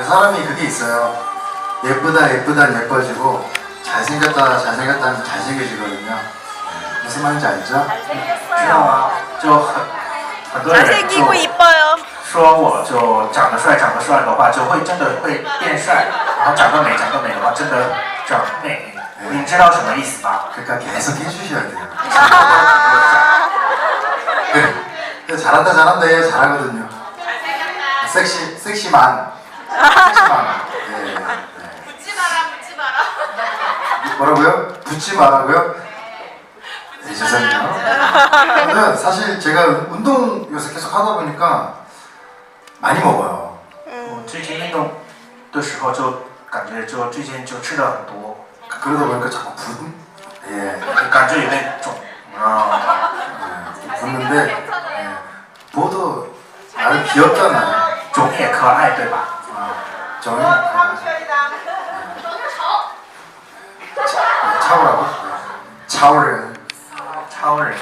그 사람이 그게 있어요. 예쁘다 예쁘다 예뻐지고 잘생겼다 잘생겼다 잘생겨지거든요. 네, 무슨 말인지 알죠? 知道 잘생겼어요. 吗？就很很多人 잘생기고 就 이뻐요. 说我就长得帅，长得帅的话就会真的会变帅，然后长得美，长得美的话真的长美。你知道什么意思吗？ 그러니까 계속 해주셔야 돼요. 네, 잘한다 잘한다 얘 잘하거든요. 섹시 섹시만 섹시만. 네, 네. 붙지 마라 붙지 마라 뭐라고요? 붙지 말라고요? 네, 죄송해요. 저는 사실 제가 운동 요새 계속 하다 보니까 많이 먹어요. 我最近运动的时候就感觉就最近就吃的很多， 그러다 보니까 자꾸 붓, 예, 感觉有点肿啊， 예, 붓는데 예, 부어도 나름 귀엽잖아요. 肿也可爱，对吧？ 저는 차오라고? 차오를 超人，